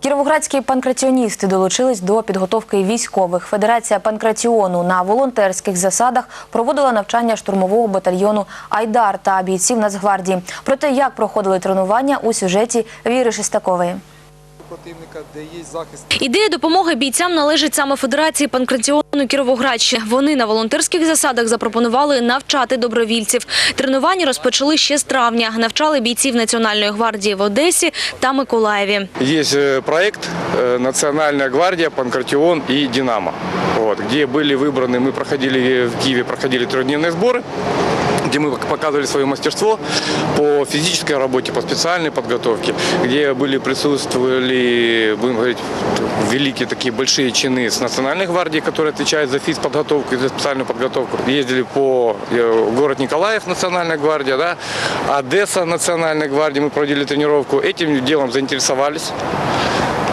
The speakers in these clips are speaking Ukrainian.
Кіровоградські панкратіоністи долучились до підготовки військових. Федерація панкратіону на волонтерських засадах проводила навчання штурмового батальйону Айдар та бійців Нацгвардії. Про те, як проходили тренування у сюжеті Віри Шестакової противника, де є захист. Ідея допомоги бійцям належить саме Федерації панкратіону Кіровоградщини. Вони на волонтерських засадах запропонували навчати добровільців. Тренування розпочали ще з травня. Навчали бійців Національної гвардії в Одесі та Миколаєві. Есть э, проект э, «Национальная гвардия», «Панкратион» и «Динамо», вот, где были выбраны, мы проходили в Киеве, проходили трехдневные сборы, где мы показывали свое мастерство по физической работе, по специальной подготовке, где были присутствовали, будем говорить, великие такие большие чины с Национальной гвардии, которые отвечают за физподготовку и за специальную подготовку. Ездили по э, город Николаев, Национальная гвардия, да, Одесса, Национальная гвардия, мы проводили тренировку. Этим делом заинтересовались.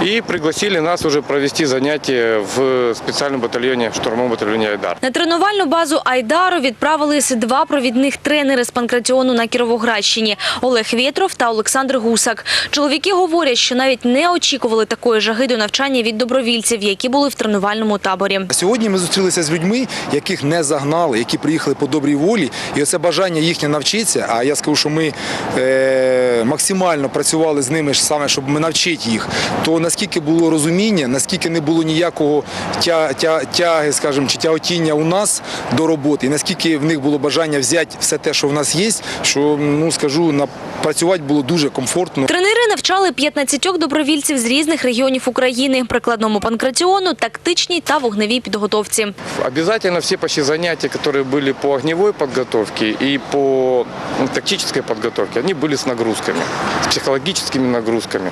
И пригласили нас уже провести занятия в специальном батальоне, штурмовом батальоне «Айдар». На тренувальну базу Айдару відправились два провідних тренери з панкратіону на Кіровоградщині – Олег Вєтров та Олександр Гусак. Чоловіки говорять, що навіть не очікували такої жаги до навчання від добровільців, які були в тренувальному таборі. Сьогодні ми зустрілися з людьми, яких не загнали, які приїхали по добрій волі, і оце бажання їхнє навчитися. А я скажу, що ми е, максимально працювали з ними саме, щоб ми навчити їх. То наскільки було розуміння, наскільки не було ніякого тя, тя, тяги, скажімо, чи тяготіння у нас до роботи, і наскільки в них було бажання взяти все те, що в нас є, що ну скажу, на працювати було дуже комфортно. Тренери навчали 15 добровільців з різних регіонів України – прикладному панкратіону, тактичній та вогневій підготовці. Обязательно все почти занятия, которые были по огневой подготовке и по ну, тактической подготовке, они были с нагрузками, с психологическими нагрузками.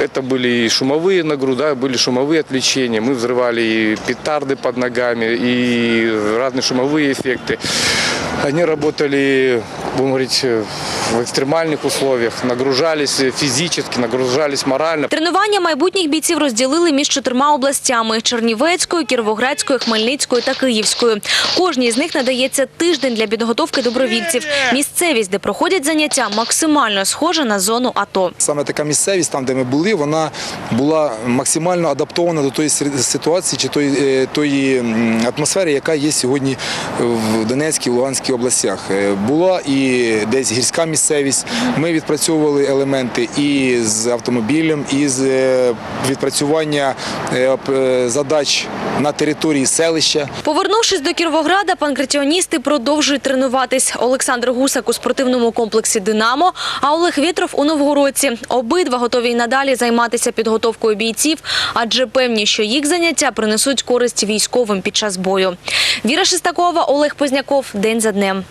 Это были и шумовые нагрузки, да, были шумовые отвлечения. Мы взрывали и петарды под ногами, и разные шумовые эффекты. Они работали, будем говорить, в экстремальных условиях, нагружались физически, нагружались морально. Тренування майбутніх бійців розділили між чотирма областями – Чернівецькою, Кіровоградською, Хмельницькою та Київською. Кожній з них надається тиждень для підготовки добровільців. Місцевість, де проходять заняття, максимально схожа на зону АТО. Саме така місцевість, там, де ми були, вона була максимально адаптована до тої ситуації чи тої, е, тої атмосфери, яка є сьогодні в Донецькій, Луганській областях. Е, Була і десь гірська місцевість. Ми відпрацьовували елементи і з автомобілем, і з е, відпрацювання задач на території селища. Повернувшись до Кіровограда, панкратіоністи продовжують тренуватись. Олександр Гусак у спортивному комплексі «Динамо», а Олег Вєтров у Новгородці. Обидва готові й надалі займатися підготовкою бійців, адже певні, що їх заняття принесуть користь військовим під час бою. Віра Шестакова, Олег Позняков. День за днем.